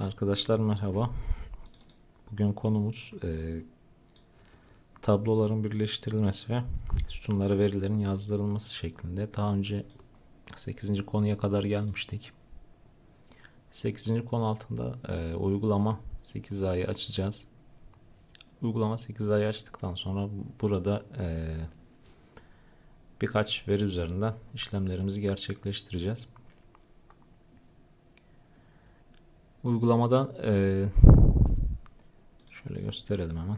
Arkadaşlar merhaba. Bugün konumuz e, tabloların birleştirilmesi ve sütunlara verilerin yazdırılması şeklinde. Daha önce 8. konuya kadar gelmiştik. 8. konu altında e, uygulama 8A'yı açacağız. Uygulama 8A'yı açtıktan sonra burada e, birkaç veri üzerinden işlemlerimizi gerçekleştireceğiz. Uygulamadan eee, şöyle gösterelim hemen.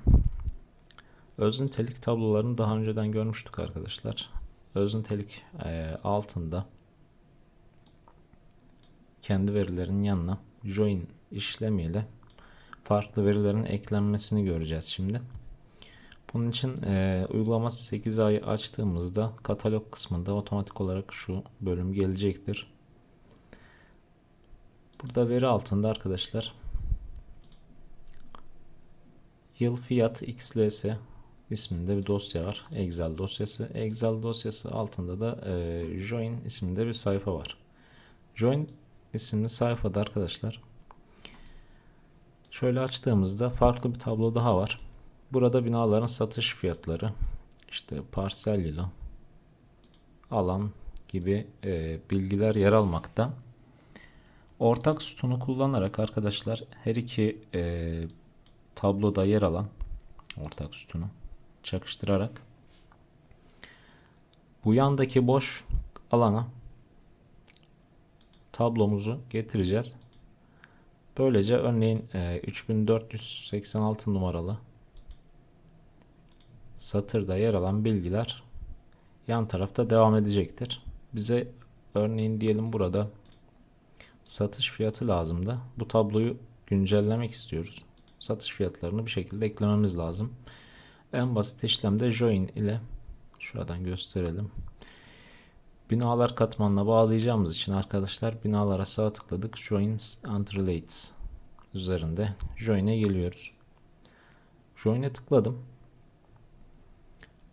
Öz nitelik tablolarını daha önceden görmüştük arkadaşlar. Öz nitelik eee, altında kendi verilerinin yanına join işlemiyle farklı verilerin eklenmesini göreceğiz şimdi. Bunun için eee uygulama 8 ayı açtığımızda katalog kısmında otomatik olarak şu bölüm gelecektir. Burada veri altında arkadaşlar yıl fiyat xls isminde bir dosya var. Excel dosyası. Excel dosyası altında da e, join isminde bir sayfa var. Join isimli sayfada arkadaşlar şöyle açtığımızda farklı bir tablo daha var. Burada binaların satış fiyatları işte parsel yılı alan gibi e, bilgiler yer almakta. Ortak sütunu kullanarak arkadaşlar her iki e, tabloda yer alan ortak sütunu çakıştırarak bu yandaki boş alana tablomuzu getireceğiz. Böylece örneğin e, 3486 numaralı satırda yer alan bilgiler yan tarafta devam edecektir. Bize örneğin diyelim burada satış fiyatı lazım da bu tabloyu güncellemek istiyoruz. Satış fiyatlarını bir şekilde eklememiz lazım. En basit işlemde join ile şuradan gösterelim. Binalar katmanına bağlayacağımız için arkadaşlar binalara sağ tıkladık. Joins and Relates üzerinde join'e geliyoruz. Join'e tıkladım.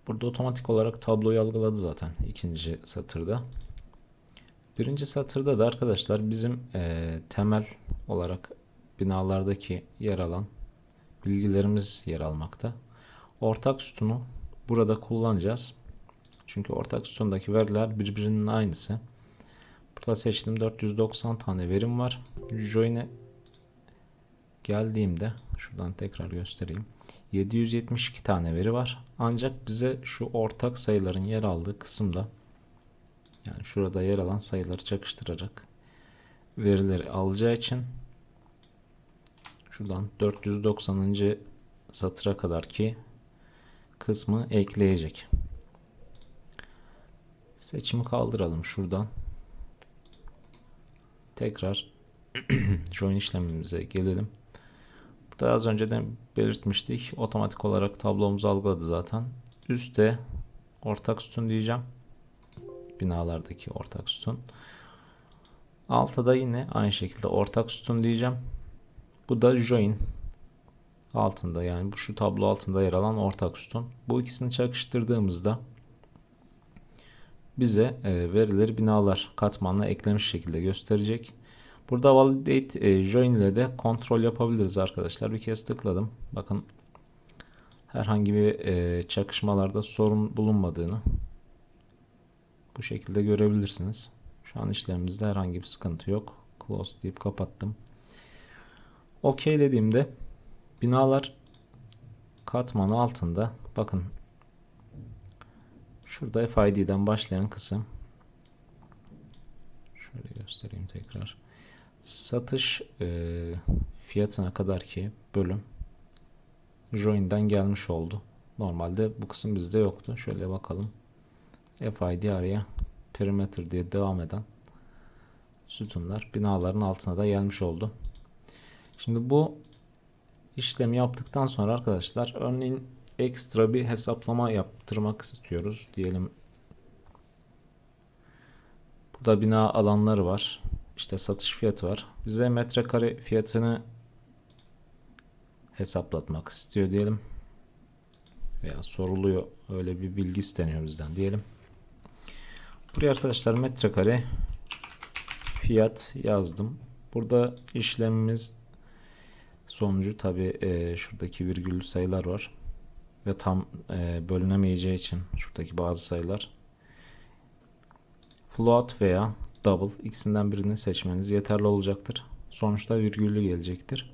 Burada otomatik olarak tabloyu algıladı zaten ikinci satırda. Birinci satırda da arkadaşlar bizim e, temel olarak binalardaki yer alan bilgilerimiz yer almakta. Ortak sütunu burada kullanacağız. Çünkü ortak sütundaki veriler birbirinin aynısı. Burada seçtim 490 tane verim var. Join'e geldiğimde şuradan tekrar göstereyim. 772 tane veri var. Ancak bize şu ortak sayıların yer aldığı kısımda yani şurada yer alan sayıları çakıştırarak verileri alacağı için şuradan 490. satıra kadar ki kısmı ekleyecek. Seçimi kaldıralım şuradan. Tekrar join işlemimize gelelim. Burada az önceden belirtmiştik. Otomatik olarak tablomuzu algıladı zaten. Üste ortak sütun diyeceğim binalardaki ortak sütun. Altta da yine aynı şekilde ortak sütun diyeceğim. Bu da join altında yani bu şu tablo altında yer alan ortak sütun. Bu ikisini çakıştırdığımızda bize e, verileri binalar katmanına eklemiş şekilde gösterecek. Burada validate e, join ile de kontrol yapabiliriz arkadaşlar. Bir kez tıkladım. Bakın herhangi bir e, çakışmalarda sorun bulunmadığını bu şekilde görebilirsiniz. Şu an işlemimizde herhangi bir sıkıntı yok. Close deyip kapattım. OK dediğimde binalar katmanı altında bakın şurada FID'den başlayan kısım şöyle göstereyim tekrar satış e, fiyatına kadar ki bölüm join'den gelmiş oldu. Normalde bu kısım bizde yoktu. Şöyle bakalım. FID araya perimeter diye devam eden sütunlar binaların altına da gelmiş oldu. Şimdi bu işlemi yaptıktan sonra arkadaşlar örneğin ekstra bir hesaplama yaptırmak istiyoruz. Diyelim burada bina alanları var. İşte satış fiyatı var. Bize metrekare fiyatını hesaplatmak istiyor diyelim. Veya soruluyor öyle bir bilgi isteniyor bizden diyelim. Buraya arkadaşlar metrekare fiyat yazdım. Burada işlemimiz Sonucu tabi şuradaki virgüllü sayılar var. Ve tam e, bölünemeyeceği için şuradaki bazı sayılar. Float veya double ikisinden birini seçmeniz yeterli olacaktır. Sonuçta virgüllü gelecektir.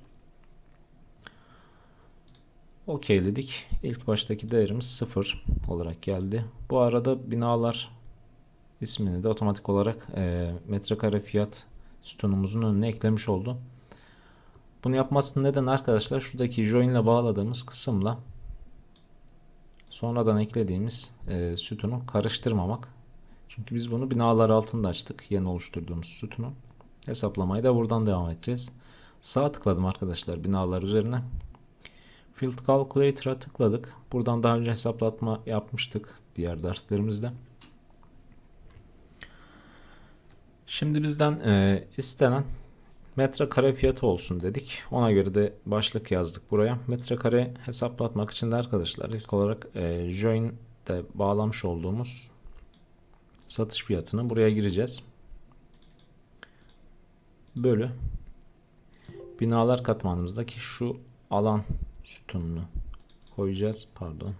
Okeyledik. İlk baştaki değerimiz 0 olarak geldi. Bu arada binalar ismini de otomatik olarak e, metrekare fiyat sütunumuzun önüne eklemiş oldu. Bunu yapmasının neden arkadaşlar şuradaki join ile bağladığımız kısımla sonradan eklediğimiz e, sütunu karıştırmamak. Çünkü biz bunu binalar altında açtık. Yeni oluşturduğumuz sütunu. Hesaplamayı da buradan devam edeceğiz. Sağ tıkladım arkadaşlar binalar üzerine. Field Calculator'a tıkladık. Buradan daha önce hesaplatma yapmıştık diğer derslerimizde. Şimdi bizden e, istenen metrekare fiyatı olsun dedik. Ona göre de başlık yazdık buraya. Metrekare hesaplatmak için de arkadaşlar ilk olarak e, join'de bağlamış olduğumuz satış fiyatını buraya gireceğiz. Bölü binalar katmanımızdaki şu alan sütununu koyacağız. Pardon.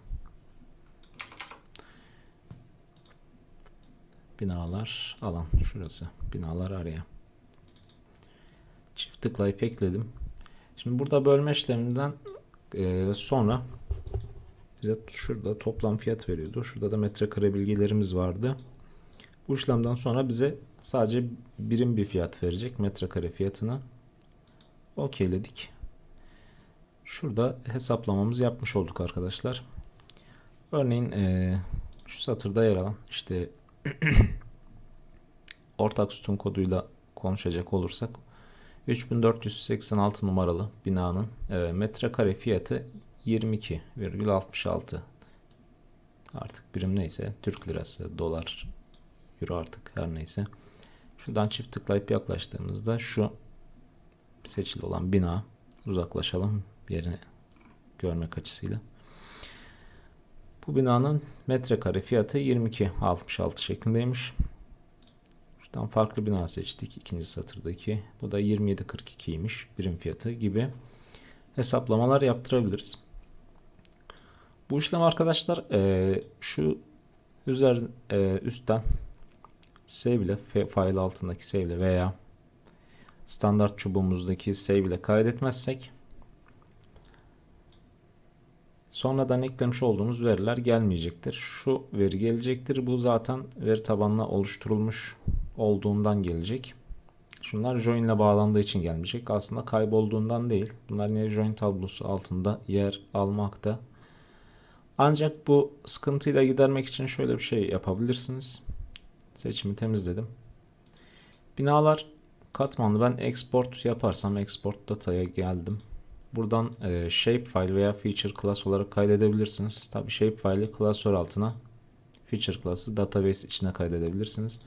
Binalar alan şurası. Binalar araya. Çift tıklayıp ekledim. Şimdi burada bölme işleminden e, sonra bize şurada toplam fiyat veriyordu. Şurada da metrekare bilgilerimiz vardı. Bu işlemden sonra bize sadece birim bir fiyat verecek metrekare fiyatına. Okeyledik. Şurada hesaplamamızı yapmış olduk arkadaşlar. Örneğin e, şu satırda yer alan işte ortak sütun koduyla konuşacak olursak 3486 numaralı binanın e, metrekare fiyatı 22,66 artık birim neyse Türk lirası dolar euro artık her neyse şuradan çift tıklayıp yaklaştığımızda şu seçili olan bina uzaklaşalım yerini görmek açısıyla. Bu binanın metrekare fiyatı 22.66 şeklindeymiş. Şuradan farklı bina seçtik ikinci satırdaki. Bu da 27.42'ymiş birim fiyatı gibi hesaplamalar yaptırabiliriz. Bu işlem arkadaşlar e, şu üzer e, üstten save ile file altındaki save ile veya standart çubuğumuzdaki save ile kaydetmezsek sonradan eklemiş olduğumuz veriler gelmeyecektir. Şu veri gelecektir. Bu zaten veri tabanına oluşturulmuş olduğundan gelecek. Şunlar join ile bağlandığı için gelmeyecek. Aslında kaybolduğundan değil. Bunlar yine join tablosu altında yer almakta. Ancak bu sıkıntıyı da gidermek için şöyle bir şey yapabilirsiniz. Seçimi temizledim. Binalar katmanlı ben export yaparsam export data'ya geldim. Buradan e, shapefile veya feature class olarak kaydedebilirsiniz. Tabi shapefile'i klasör altına feature class'ı database içine kaydedebilirsiniz.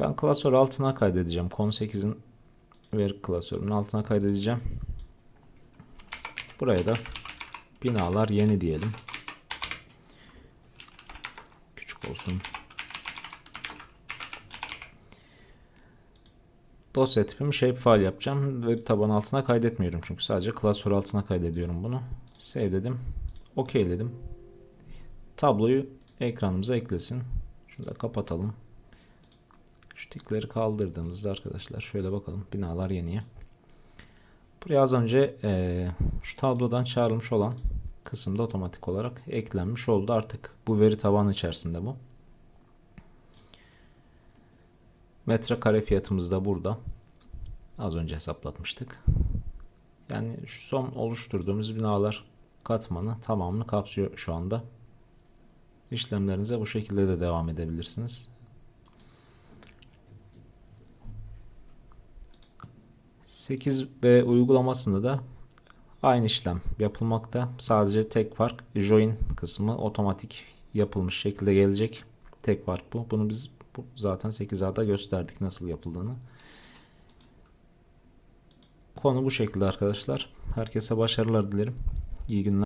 Ben klasör altına kaydedeceğim. Con8'in veri klasörünün altına kaydedeceğim. Buraya da binalar yeni diyelim. Küçük olsun. Dosya tipimi shapefile yapacağım. Veri taban altına kaydetmiyorum çünkü sadece klasör altına kaydediyorum bunu. Save dedim. OK dedim. Tabloyu ekranımıza eklesin. Şunu da kapatalım. Şu tikleri kaldırdığımızda arkadaşlar şöyle bakalım binalar yeniye. Buraya az önce e, şu tablodan çağrılmış olan kısımda otomatik olarak eklenmiş oldu. Artık bu veri tabanı içerisinde bu. Metrekare fiyatımız da burada. Az önce hesaplatmıştık. Yani şu son oluşturduğumuz binalar katmanı tamamını kapsıyor şu anda. İşlemlerinize bu şekilde de devam edebilirsiniz. b uygulamasında da aynı işlem yapılmakta. Sadece tek fark join kısmı otomatik yapılmış şekilde gelecek. Tek fark bu. Bunu biz bu zaten 8A'da gösterdik nasıl yapıldığını. Konu bu şekilde arkadaşlar. Herkese başarılar dilerim. İyi günler.